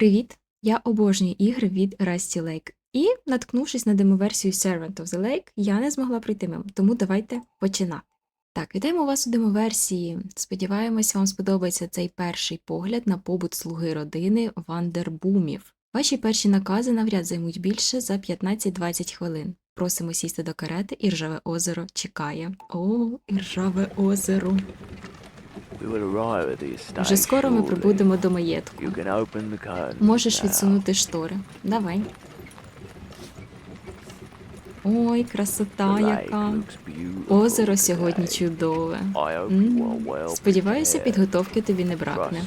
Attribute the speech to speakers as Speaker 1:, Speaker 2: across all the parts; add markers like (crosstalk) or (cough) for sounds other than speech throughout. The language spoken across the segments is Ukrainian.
Speaker 1: Привіт! Я обожнюю ігри від Rusty Lake. І, наткнувшись на демоверсію Servant of the Lake, я не змогла пройти мимо, тому давайте починати. Так, вітаємо вас у демоверсії. Сподіваємося, вам сподобається цей перший погляд на побут слуги родини Вандербумів. Ваші перші накази навряд займуть більше за 15-20 хвилин. Просимо сісти до карети, і ржаве озеро чекає. О, і ржаве озеро. Вже скоро ми прибудемо до маєтку. Можеш відсунути штори. Давай. Ой, красота яка. Озеро сьогодні чудове. М, Сподіваюся, підготовки тобі не бракне.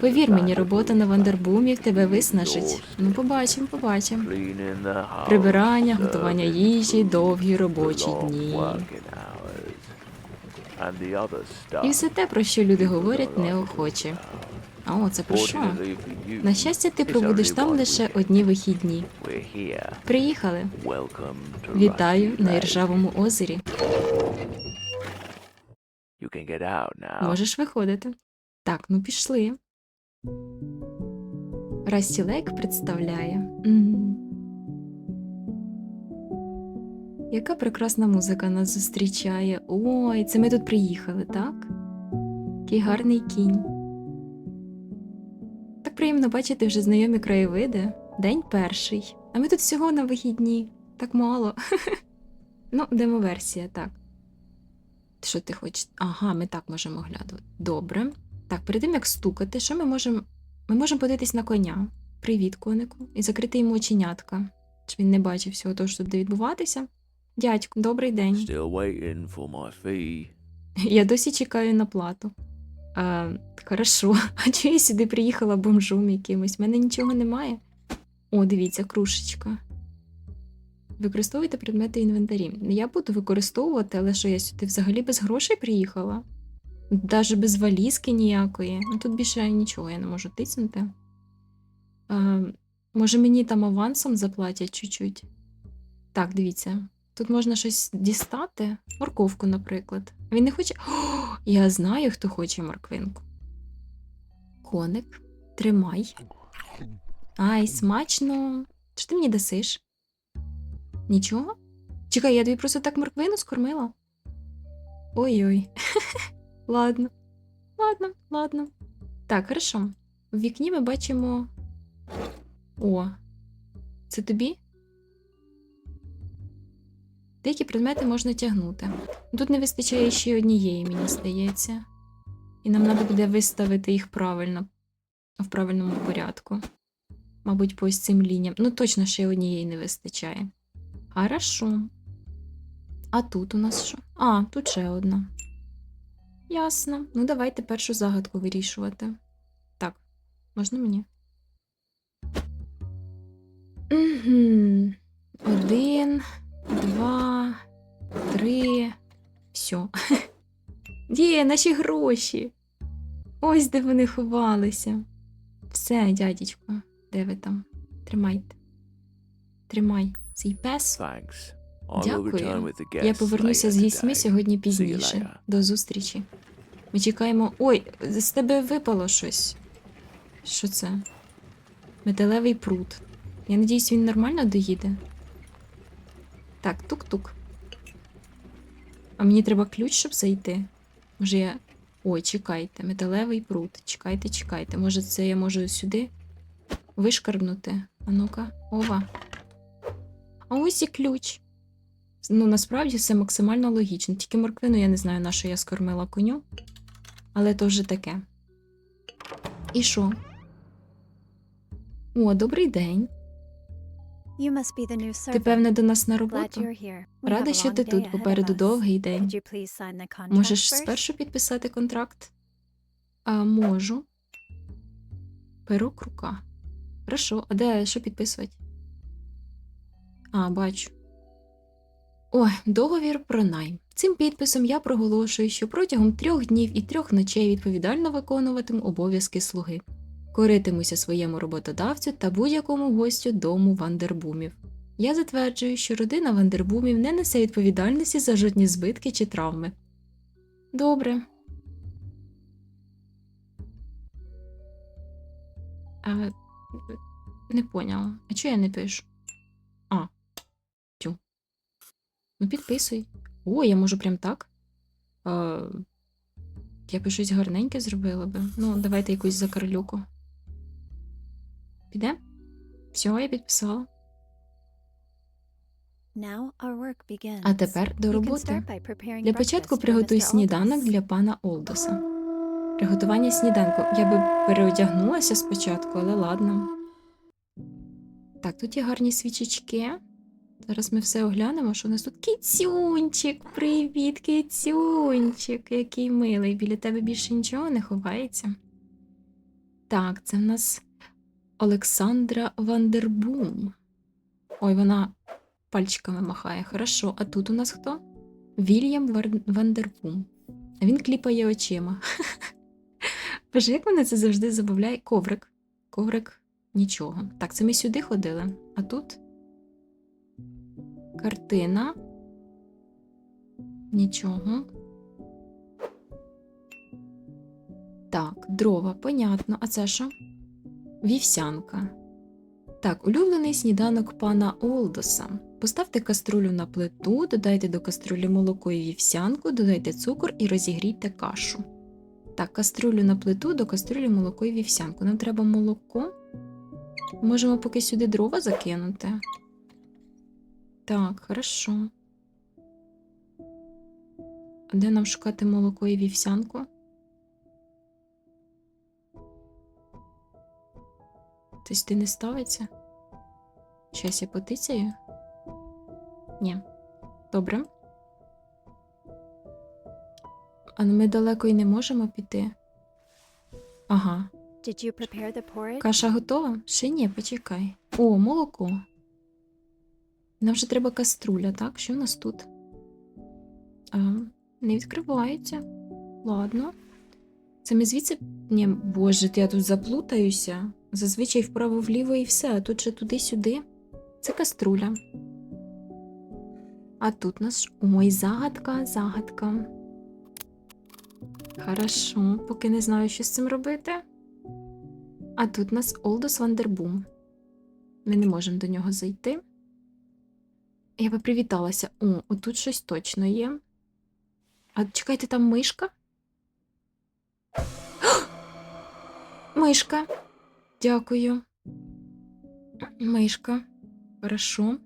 Speaker 1: Повір мені, робота на вандербумів тебе виснажить. Ну, побачимо, побачимо. Прибирання, готування їжі, довгі робочі дні. І все те, про що люди говорять неохоче. А о, це про що? На щастя, ти пробудеш там лише одні вихідні. Приїхали. Вітаю на Іржавому озері. Можеш виходити. Так, ну пішли. Расті Лейк представляє. Яка прекрасна музика нас зустрічає. Ой, це ми тут приїхали, так? Який гарний кінь. Так приємно бачити вже знайомі краєвиди. День перший. А ми тут всього на вихідні. Так мало. (laughs) ну, демоверсія, так. Що ти хочеш? Ага, ми так можемо оглядувати. Добре. Так, перед тим як стукати, що ми можемо. Ми можемо подивитись на коня. Привіт, конику. І закрити йому оченятка. Чи він не бачив всього того, що буде відбуватися? Дядьку, добрий день.
Speaker 2: Still waiting for my fee.
Speaker 1: Я досі чекаю на плату. А, хорошо. (laughs) А чого я сюди приїхала бомжом якимось? У мене нічого немає. О, дивіться, крушечка. Використовуйте предмети інвентарі. Я буду використовувати, але що я сюди взагалі без грошей приїхала? Даже без валізки ніякої. Ну тут більше нічого я не можу тиснути. А, може, мені там авансом заплатять чуть-чуть? Так, дивіться. Тут можна щось дістати. Морковку, наприклад. Він не хоче. О, я знаю, хто хоче морквинку. Коник, тримай. Ай, смачно. Що ти мені дасиш? Нічого? Чекай, я тобі просто так морквину скормила. Ой-ой. (laughs) ладно. Ладно, ладно. Так, хорошо. В вікні ми бачимо. О, це тобі? Деякі предмети можна тягнути. Тут не вистачає ще однієї, мені здається. І нам треба буде виставити їх правильно, в правильному порядку. Мабуть, по ось цим лініям. Ну, точно ще однієї не вистачає. Хорошо. А тут у нас що? А, тут ще одна. Ясно. Ну, давайте першу загадку вирішувати. Так, можна мені? Угу. Один, два, три. Все. (laughs) Є, наші гроші. Ось де вони ховалися. Все, дядечко, де ви там? Тримайте. Тримай свій пес. Дякую. Я повернуся з гісьми сьогодні пізніше. До зустрічі. Ми чекаємо. Ой, з тебе випало щось. Що це? Металевий пруд. Я надіюсь, він нормально доїде. Так, тук-тук. А мені треба ключ, щоб зайти. Може я. Ой, чекайте, металевий пруд. Чекайте, чекайте. Може, це я можу сюди вишкарбнути. А ну-ка, ова. А ось і ключ. Ну, насправді все максимально логічно. Тільки морквину я не знаю, на що я скормила коню. Але то вже таке. І що? О, добрий день. Ти певне до нас на роботу? Рада, що ти тут. Попереду довгий день. Можеш спершу підписати контракт? А, можу. Перук рука. Хорошо, а де що підписувати? А, бачу. Ой, договір про найм. Цим підписом я проголошую, що протягом трьох днів і трьох ночей відповідально виконуватиму обов'язки слуги. Коритимуся своєму роботодавцю та будь-якому гостю дому Вандербумів. Я затверджую, що родина Вандербумів не несе відповідальності за жодні збитки чи травми. Добре. А, Не поняла. А чого я не пишу? А. Тю. Ну, підписуй. О, я можу прям так. А, я би щось гарненьке зробила би. Ну, давайте якусь закарлюку. Піде? Все, я підписала. А тепер до роботи. Для початку приготуй сніданок для пана Олдоса. Приготування сніданку. Я би переодягнулася спочатку, але ладно. Так, тут є гарні свічечки. Зараз ми все оглянемо, що у нас тут кіцюнчик. Привіт, кіцюнчик, який милий. Біля тебе більше нічого не ховається. Так, це в нас Олександра Вандербум. Ой, вона пальчиками махає. Хорошо. А тут у нас хто? Вільям Вар- Вандербум. Він кліпає очима. (laughs) Боже, як мене це завжди забавляє. Коврик. Коврик нічого. Так, це ми сюди ходили. А тут картина. Нічого. Так, дрова, понятно. А це що? Вівсянка. Так, улюблений сніданок пана Олдоса. Поставте каструлю на плиту, додайте до каструлі молоко і вівсянку, додайте цукор і розігрійте кашу. Так, каструлю на плиту, до каструлі молоко і вівсянку. Нам треба молоко. Можемо поки сюди дрова закинути. Так, хорошо. А Де нам шукати молоко і вівсянку? Ти не ставиться? Щас я потицяю? Ні. Добре. А ми далеко й не можемо піти. Ага.
Speaker 3: Did you prepare the porridge?
Speaker 1: Каша готова? Ще ні, почекай. О, молоко. Нам вже треба каструля, так? Що в нас тут? А, не відкривається. Ладно. Це ми звідси. Ні, боже, я тут заплутаюся. Зазвичай вправо-вліво і все, а тут же туди-сюди. Це каструля. А тут нас. Ой, загадка, загадка. Хорошо, поки не знаю, що з цим робити. А тут у нас Олдос Вандербум. Ми не можемо до нього зайти. Я би привіталася. О, отут щось точно є. А чекайте, там мишка? (gasps) Мишка. Дякую. Мишка. Хорошо.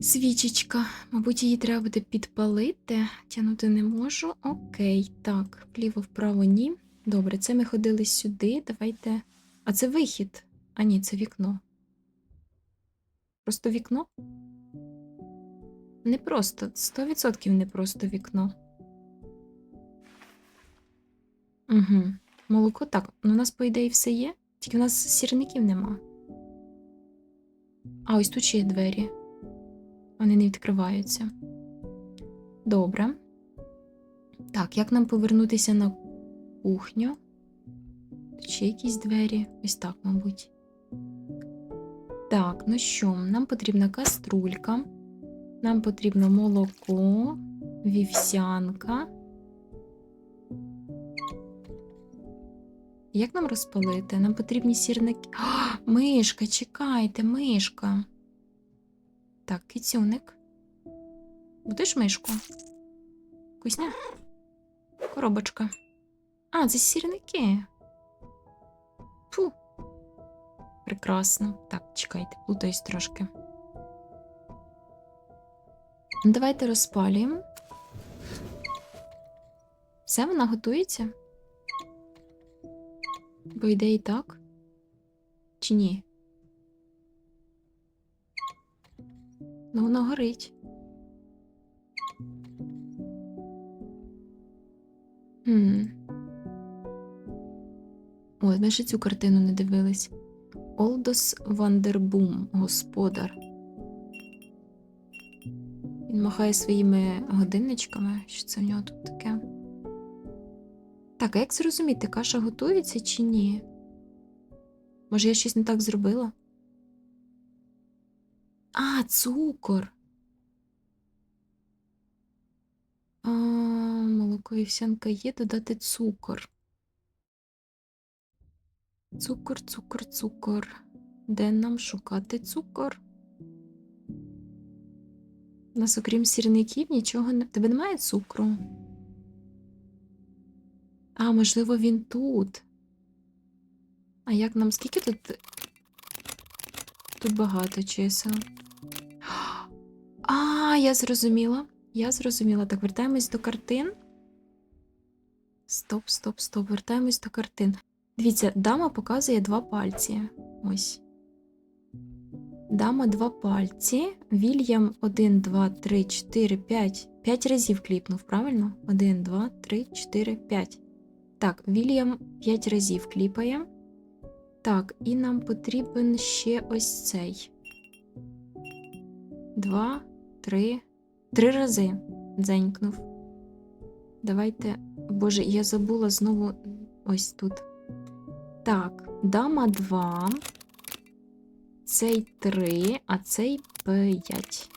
Speaker 1: Свічечка. Мабуть, її треба буде підпалити. Тягнути не можу. Окей, так. Вліво, вправо, ні. Добре, це ми ходили сюди. Давайте. А це вихід. А ні, це вікно. Просто вікно? Не просто. 100% не просто вікно. Угу. Молоко так. Ну, у нас, по ідеї, все є. Тільки у нас сірників нема. А ось тут ще є двері. Вони не відкриваються. Добре. Так, як нам повернутися на кухню? Ще якісь двері. Ось так, мабуть. Так, ну що, нам потрібна каструлька, нам потрібно молоко, вівсянка. Як нам розпалити? Нам потрібні сірники. А, мишка, чекайте, мишка. Так, кицюник. Будеш мишку? Кузня? Коробочка. А, це сірники. Фу. Прекрасно. Так, чекайте, плутаюсь трошки. Давайте розпалюємо. Все, вона готується? По ідеї так? Чи ні? Ну, воно горить. Хм. Ой, ми ще цю картину не дивились. Олдос Вандербум, господар. Він махає своїми годинничками. Що це в нього тут таке? Так, а як зрозуміти, каша готується чи ні? Може, я щось не так зробила? А, цукор. А, молоко і всянка є, додати цукор. Цукор, цукор, цукор. Де нам шукати цукор? У нас, окрім сірників, нічого не. Тебе немає цукру? А, можливо, він тут. А як нам скільки тут? Тут багато чисел. А, я зрозуміла. Я зрозуміла. Так, вертаємось до картин. Стоп, стоп, стоп. Вертаємось до картин. Дивіться, дама показує два пальці. Ось. Дама два пальці. Вільям 1, 2, 3, 4, 5. 5 разів кліпнув, правильно? 1, 2, 3, 4, 5. Так, Вільям 5 разів кліпає. Так, і нам потрібен ще ось цей. Два, три. Три рази дзенькнув. Давайте. Боже, я забула знову ось тут. Так, дама 2. Цей 3, а цей 5.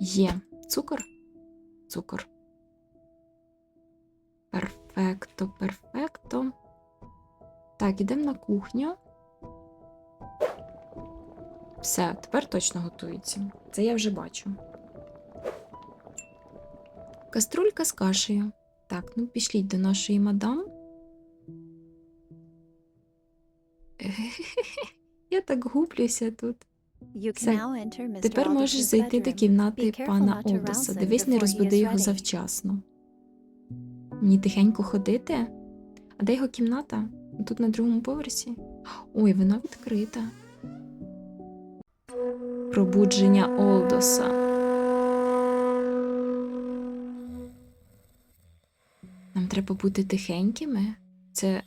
Speaker 1: Є. Цукор? Цукор. Перфекто, перфекто. Так, ідемо на кухню. Все, тепер точно готується. Це я вже бачу. Каструлька з кашею. Так, ну пішліть до нашої мадам. (laughs) Я так гублюся тут. Все. Тепер можеш зайти до кімнати пана Олдоса. Дивись, не розбуди його завчасно. Мені тихенько ходити. А де його кімната? Тут на другому поверсі. Ой, вона відкрита. Пробудження Олдоса. Нам треба бути тихенькими. Це.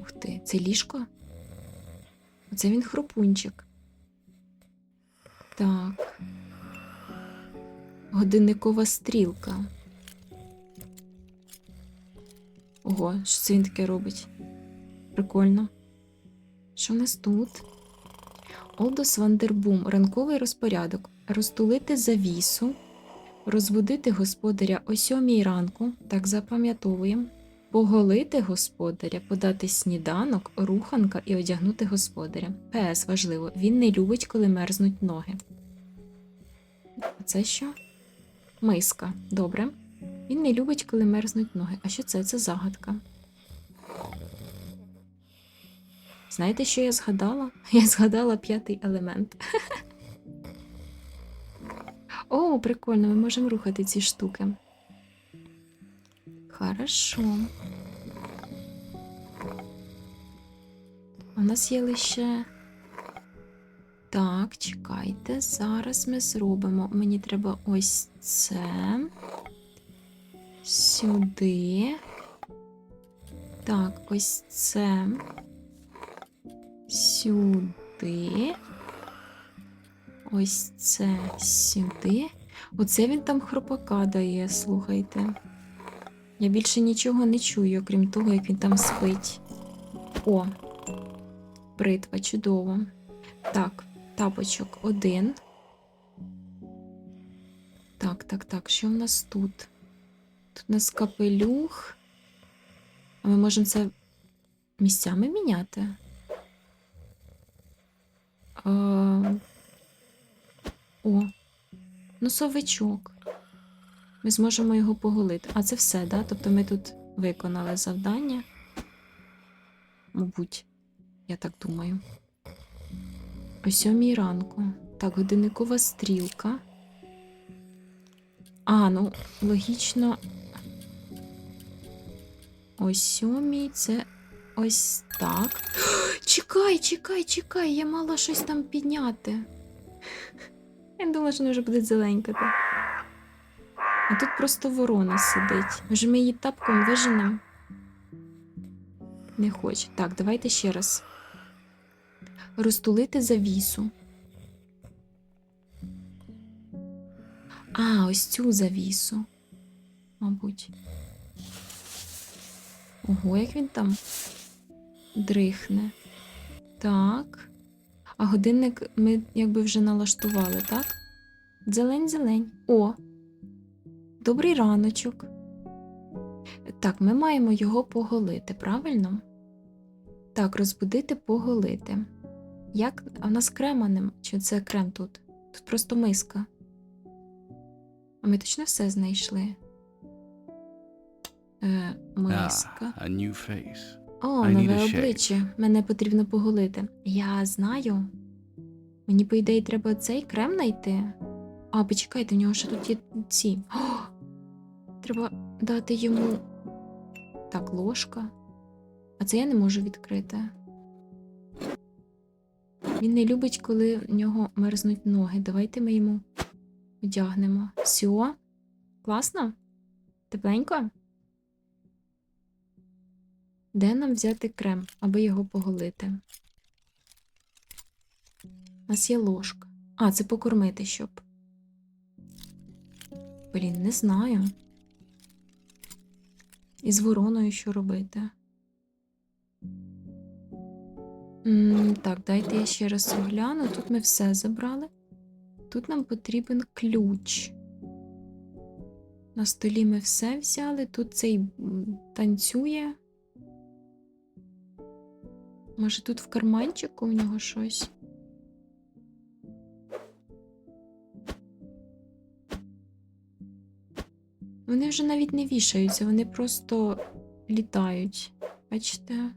Speaker 1: Ух ти, це ліжко? Оце він хропунчик. Так. Годинникова стрілка. Ого, що це він таке робить? Прикольно. Що в нас тут? Олдос Вандербум. Ранковий розпорядок. Розтулити завісу. Розбудити господаря о сьомій ранку. Так запам'ятовуємо. Поголити господаря, подати сніданок, руханка і одягнути господаря. ПС важливо, він не любить, коли мерзнуть ноги. А це що? Миска. Добре. Він не любить, коли мерзнуть ноги. А що це? Це загадка. Знаєте, що я згадала? Я згадала п'ятий елемент. О, прикольно, ми можемо рухати ці штуки. Хорошо. У нас є лише. Так, чекайте, зараз ми зробимо. Мені треба ось це. Сюди. Так, ось це. Сюди. Ось це сюди. Оце він там хропака дає, слухайте. Я більше нічого не чую, окрім того, як він там спить. О, бритва, чудово. Так, тапочок один. Так, так, так, що в нас тут? Тут у нас капелюх. А ми можемо це місцями міняти. А... О, носовичок. Ми зможемо його поголити. А це все, да? Тобто ми тут виконали завдання. Мабуть, я так думаю. О сьомій ранку. Так, годинникова стрілка. А, ну, логічно. О сьомій це ось так. (gasps) Чекай, чекай, чекай, я мала щось там підняти. (laughs) Я думала, що вона вже буде зеленькати. А тут просто ворона сидить. Може, ми її тапком виженемо? Не хоче. Так, давайте ще раз. Розтулити завісу. А, ось цю завісу. Мабуть. Ого, як він там дрихне. Так. А годинник ми якби вже налаштували, так? Зелень-зелень. О! Добрий раночок. Так, ми маємо його поголити, правильно? Так, розбудити, поголити. Як. А в нас крема нема. Чи це крем тут? Тут просто миска. А ми точно все знайшли. Е, миска.
Speaker 4: Ah, a new face.
Speaker 1: О,
Speaker 4: I need
Speaker 1: нове
Speaker 4: a shave.
Speaker 1: обличчя. Мене потрібно поголити. Я знаю. Мені, по ідеї, треба цей крем знайти. А, почекайте, в нього ще тут є ці. О! Треба дати йому. Так, ложка. А це я не можу відкрити. Він не любить, коли в нього мерзнуть ноги. Давайте ми йому одягнемо. Все? Класно? Тепленько? Де нам взяти крем, аби його поголити? У нас є ложка. А, це покормити, щоб. Блін, не знаю. І з вороною що робити? м так, дайте я ще раз огляну. Тут ми все забрали. Тут нам потрібен ключ. На столі ми все взяли. Тут цей танцює. Може, тут в карманчику у нього щось? Вони вже навіть не вішаються, вони просто літають. Бачите?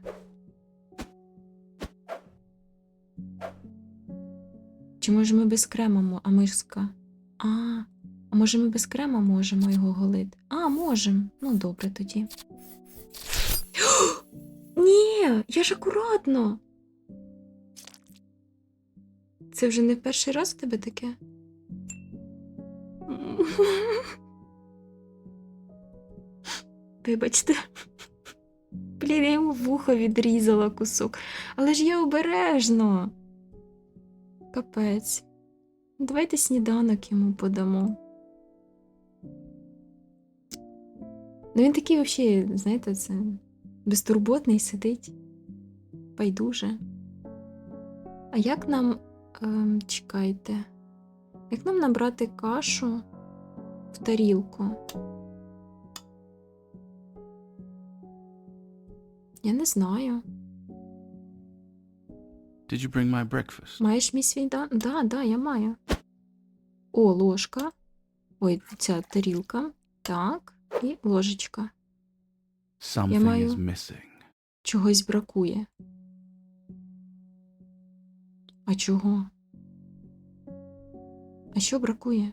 Speaker 1: Чи може ми без крема, а мишка? А, а може ми без крема можемо його голити? А, можемо. Ну, добре тоді. Ні, я ж акуратно. Це вже не перший раз в тебе таке? Вибачте. Блін, я йому вухо відрізала кусок. Але ж я обережно. Капець. Давайте сніданок йому подамо. Ну він такий взагалі, знаєте, це безтурботний сидить. Байдуже. А як нам. Ем, чекайте. Як нам набрати кашу в тарілку? Я не знаю.
Speaker 4: Did you bring my breakfast?
Speaker 1: Маєш мій свідан? Да, да, я маю. О, ложка. Ой, ця тарілка. Так, і ложечка.
Speaker 4: Something
Speaker 1: маю-
Speaker 4: is missing.
Speaker 1: Чогось бракує. А чого? А що бракує?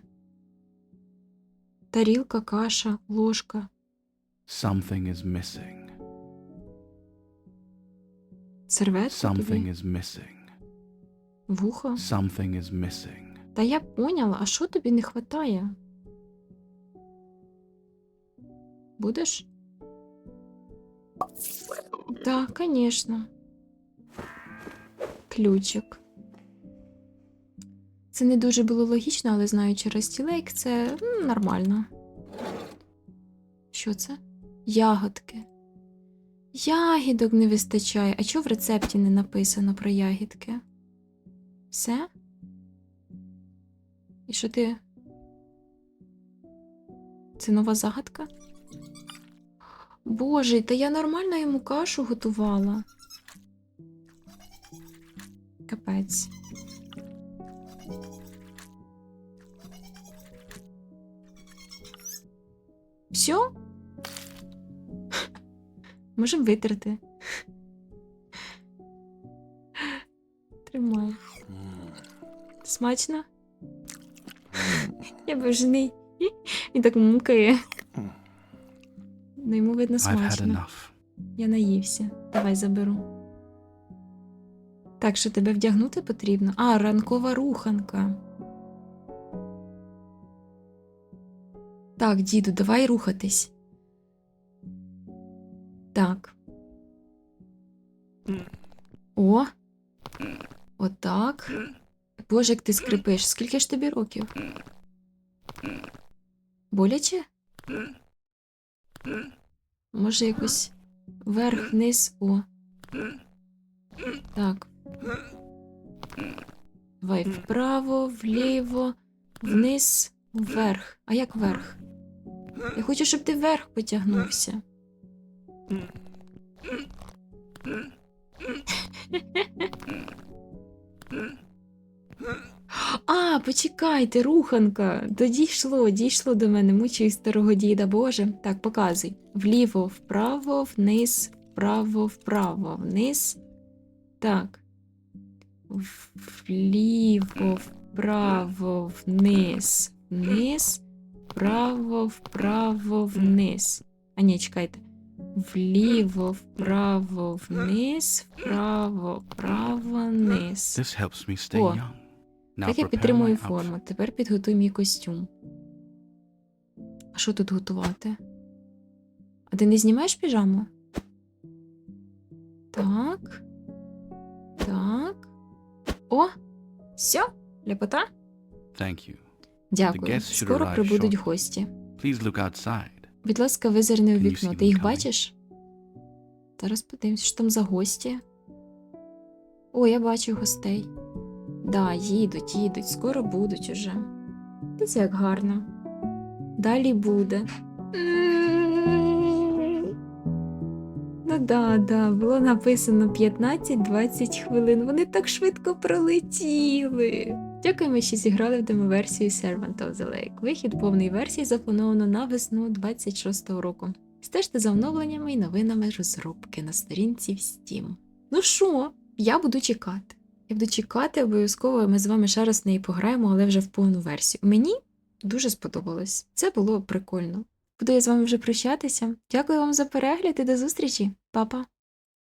Speaker 1: Тарілка, каша, ложка.
Speaker 4: Something is missing.
Speaker 1: Серветка
Speaker 4: Something
Speaker 1: тобі?
Speaker 4: is missing.
Speaker 1: Вухо?
Speaker 4: Something is missing.
Speaker 1: Та я поняла, а що тобі не вистачає? Будеш? Так, звісно. Ключик. Це не дуже було логічно, але знаючи Растілейк, це м, нормально. Що це? Ягодки. Ягідок не вистачає. А чого в рецепті не написано про ягідки? Все? І що ти? Це нова загадка? Боже, та я нормально йому кашу готувала. Капець. Все? (laughs) Можемо витерти. Тримай. Смачно? Я не. (laughs) Він так мукає. Ну, йому видно смачно. Я наївся. Давай заберу. Так, що тебе вдягнути потрібно? А, ранкова руханка. Так, діду, давай рухатись. Так. О. Отак. Боже, як ти скрипиш. Скільки ж тобі років? Боляче? Може, якось вверх, вниз, о. Так. Давай вправо, вліво, вниз, вверх. А як вверх? Я хочу, щоб ти вверх потягнувся. А, почекайте, руханка. То дійшло, дійшло до мене. Мучаю старого діда, Боже. Так, показуй. Вліво, вправо, вниз, вправо, вправо, вниз. Так. Вліво, вправо, вниз, вниз, вправо, вправо, вниз. А ні, чекайте. Вліво, вправо, вниз, вправо, вправо, вниз.
Speaker 4: This helps me stay young.
Speaker 1: Так я підтримую форму. Тепер підготуй мій костюм. А що тут готувати? А ти не знімаєш піжаму? Так. Так. О! Все, ляпота?
Speaker 4: Thank you.
Speaker 1: Дякую. Скоро прибудуть гості.
Speaker 4: Please look outside.
Speaker 1: Будь ласка, визирни у вікно. Ти їх бачиш? Зараз подивимось, що там за гості. О, я бачу гостей. Да, їдуть, їдуть, скоро будуть уже. Дивіться, як гарно. Далі буде. Ну да, да, було написано 15-20 хвилин. Вони так швидко пролетіли. Дякуємо, що зіграли в демоверсію Servant of the Lake. Вихід повної версії заплановано на весну 26-го року. Стежте за оновленнями і новинами розробки на сторінці в Steam. Ну що, я буду чекати. Я буду чекати, обов'язково ми з вами ще раз в неї пограємо, але вже в повну версію. Мені дуже сподобалось. Це було прикольно. Буду я з вами вже прощатися. Дякую вам за перегляд і до зустрічі, Па-па!